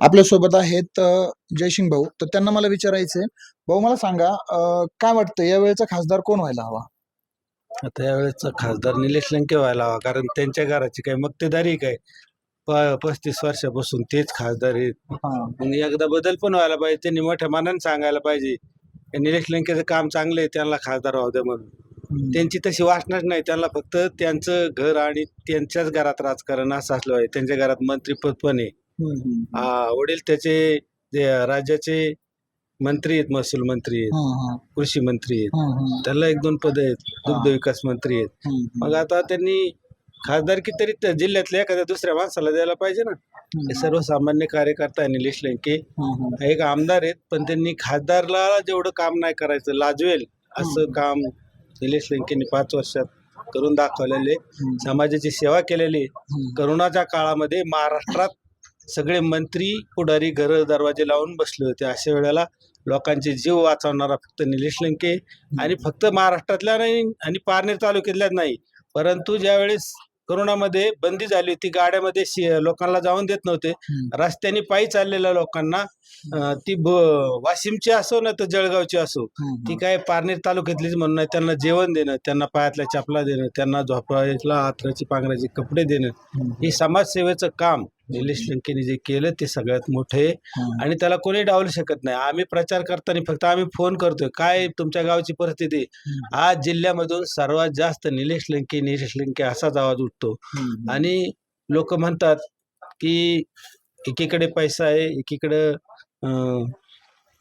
आपल्यासोबत आहेत अ, जयसिंग भाऊ. तर त्यांना मला विचारायचंय भाऊ मला सांगा काय वाटतं यावेळेचा खासदार कोण व्हायला हवा? आता यावेळेसचा खासदार निलेश लंके व्हायला हवा कारण त्यांच्या घराची काही मक्तेदारी काय? प- पस्तीस वर्षापासून तेच खासदार आहेत. मग एकदा बदल पण व्हायला पाहिजे त्यांनी मोठ्या मानाने सांगायला पाहिजे हे निलेश लंकेचं काम चांगलं आहे त्यांना खासदार व्हावं द्या म्हणून. त्यांची तशी वासनाच नाही त्यांना फक्त त्यांचं घर आणि त्यांच्याच घरात राजकारण असं असलं पाहिजे त्यांच्या घरात मंत्रीपद पण आहे. आ, वडील त्याचे जे राज्याचे मंत्री आहेत महसूल मंत्री आहेत कृषी मंत्री आहेत. त्याला एक दोन पद आहेत दुग्ध विकास मंत्री आहेत. मग आता त्यांनी खासदारकी तरी त्या जिल्ह्यातल्या एखाद्या दुसऱ्या माणसाला द्यायला पाहिजे ना. हे सर्वसामान्य कार्यकर्ता आहे निलेश लंके एक आमदार आहेत पण त्यांनी खासदारला जेवढं काम नाही करायचं लाजवेल असं काम निलेश लंकेंनी पाच वर्षात करून दाखवलेले समाजाची सेवा केलेली. करोनाच्या काळामध्ये महाराष्ट्रात सगळे मंत्री पुढारी घर दरवाजे लावून बसले होते. अशा वेळेला लोकांचे जीव वाचवणारा फक्त निलेश लंके आणि फक्त महाराष्ट्रातल्या नाही आणि पारनेर तालुक्यातल्याच नाही. परंतु ज्यावेळेस करोनामध्ये बंदी झाली होती गाड्यामध्ये शे- लोकांना जाऊन देत नव्हते. रस्त्याने पायी चाललेल्या लोकांना ती वाशिमची असो ना तर जळगावची असो ती काय पारनेर तालुक्यातलीच म्हणून त्यांना जेवण देणं त्यांना पायातल्या चपला देणं त्यांना झोपायला हातराची पांघराची कपडे देणं हे समाजसेवेचं काम निलेश लंकेने जे केलं ते सगळ्यात मोठे आणि त्याला कोणी डावलू शकत नाही. आम्ही प्रचार करताना फक्त आम्ही फोन करतोय. काय तुमच्या गावची परिस्थिती? आज जिल्ह्यामधून सर्वात जास्त निलेश लंके निलेश लंके असाच आवाज उठतो. आणि लोक म्हणतात की एकीकडे पैसा आहे एकीकडे अं,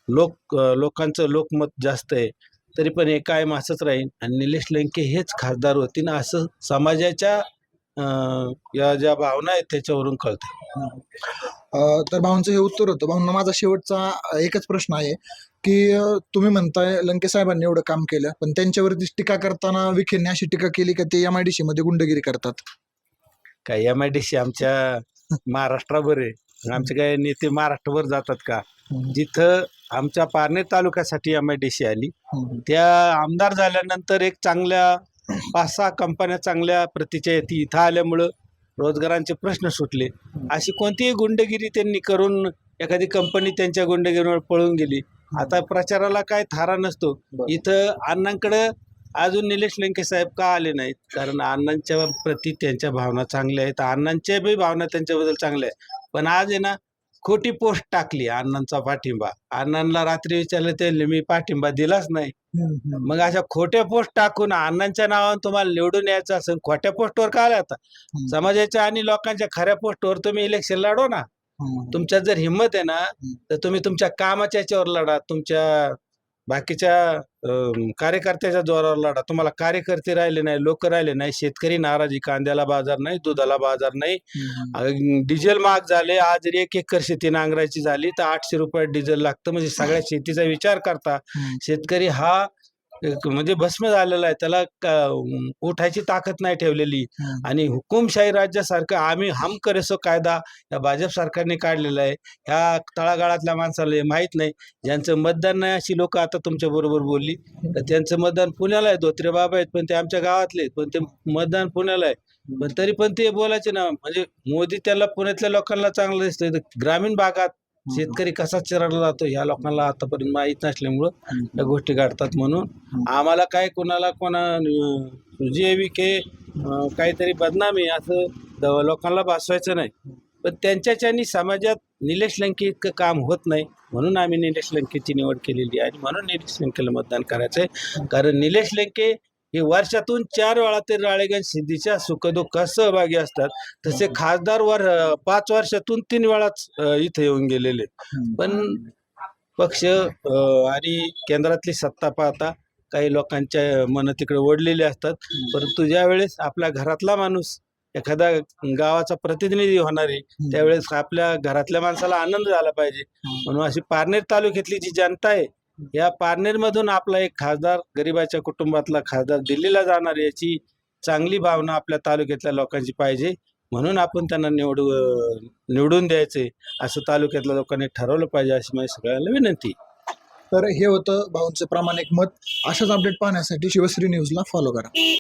लोक लोकांचं लोकमत जास्त आहे. तरी पण हे कायम असंच राहील आणि निलेश लंके हेच खासदार होतील असं समाजाच्या या ज्या भावना आहेत त्याच्यावरून कळतं. तर भाऊंचं हे उत्तर होतं. भाऊंना माझा शेवटचा एकच प्रश्न आहे की तुम्ही म्हणताय लंके साहेबांनी एवढं काम केलं पण त्यांच्यावरती टीका करताना विखेंनी अशी टीका केली का ते एम आय डी सी मध्ये गुंडगिरी करतात? काय एम आय डी सी आमच्या महाराष्ट्राभर आहे. आमचे काय नेते महाराष्ट्रभर जातात का? जिथं आमच्या पारनेर तालुक्यासाठी एम आय डी सी आली त्या आमदार झाल्यानंतर एक चांगल्या पाच सहा कंपन्या चांगल्या प्रतीच्या येते इथं आल्यामुळं रोजगारांचे प्रश्न सुटले. अशी कोणतीही गुंडगिरी त्यांनी करून एखादी कंपनी त्यांच्या गुंडगिरीवर पळून गेली. आता प्रचाराला काय थारा नसतो. इथं अण्णांकडं अजून निलेश लंके साहेब का आले नाहीत? कारण अण्णांच्या प्रती त्यांच्या भावना चांगल्या आहेत. अण्णांच्या बी भावना त्यांच्याबद्दल चांगल्या आहेत. पण आज आहे ना खोटी पोस्ट टाकली अण्णांचा पाठिंबा. अण्णांना रात्री विचारलं ते मी पाठिंबा दिलाच नाही. मग अशा खोट्या पोस्ट टाकून अण्णांच्या नावाने तुम्हाला निवडून यायचं असेल खोट्या पोस्टवर का आला आता? समाजाच्या आणि लोकांच्या खऱ्या पोस्टवर तुम्ही इलेक्शन लढवा ना. तुमच्यात जर हिंमत आहे ना तर तुम्ही तुमच्या कामाच्या याच्यावर लढा तुमच्या बाकीच्या कार्यकर्त्याच्या जोरावर लढा. तुम्हाला कार्यकर्ते राहिले नाही लोक राहिले नाही शेतकरी नाराजी कांद्याला बाजार नाही दुधाला बाजार नाही. डिझेल महाग झाले आज एक एकर शेती नांगरायची झाली तर आठशे रुपये डिझेल लागतं. म्हणजे सगळ्या शेतीचा विचार करता शेतकरी हा म्हणजे भस्म झालेला आहे. त्याला उठायची ताकद नाही ठेवलेली. आणि हुकुमशाही राज्यासारखं आम्ही हम करेसो कायदा या भाजप सरकारने काढलेला आहे. ह्या तळागाळातल्या माणसाला हे माहीत नाही. ज्यांचं मतदान नाही अशी लोक आता तुमच्या बरोबर बोलली. तर त्यांचं मतदान पुण्याला आहे. धोत्रे बाबा आहेत पण ते आमच्या गावातले आहेत. पण ते मतदान पुण्याला आहे. पण तरी पण ते बोलायचे ना म्हणजे मोदी त्याला पुण्यातल्या लोकांना चांगलं दिसतंय. ग्रामीण भागात शेतकरी कसा चिरडला जातो ह्या लोकांना आतापर्यंत माहीत नसल्यामुळं या गोष्टी घडतात म्हणून. आम्हाला काय कोणाला कोणा जे विखे अं, काहीतरी बदनामी असं द- लोकांना भासवायचं नाही. पण त्यांच्याच्यानी समाजात निलेश लंके इतकं काम होत नाही म्हणून आम्ही निलेश लंकेची निवड केलेली आहे आणि म्हणून निलेश लंकेला मतदान करायचं आहे कारण निलेश लंके हे वर्षातून चार वेळा ते राळेगंज सिद्धीच्या सुखदुःखात सहभागी असतात. तसे खासदार वर पाच वर्षातून तीन वेळाच इथे येऊन गेलेले. पण पक्ष आणि केंद्रातली सत्ता पाहता काही लोकांच्या मन तिकडे ओढलेले असतात. परंतु ज्यावेळेस आपल्या घरातला माणूस एखादा गावाचा प्रतिनिधी होणार आहे त्यावेळेस आपल्या घरातल्या माणसाला आनंद झाला पाहिजे. म्हणून अशी पारनेर तालुक्यातली जी जनता आहे या पारनेरमधून आपला एक खासदार गरिबाच्या कुटुंबातला खासदार दिल्लीला जाणार याची चांगली भावना आपल्या तालुक्यातल्या लोकांची पाहिजे. म्हणून आपण त्यांना निवडू निवडून द्यायचे असं तालुक्यातल्या लोकांनी ठरवलं पाहिजे अशी माझी सगळ्यांना विनंती. तर हे होतं भाऊंचं प्रामाणिक मत. अशाच अपडेट पाहण्यासाठी शिवश्री न्यूजला फॉलो करा.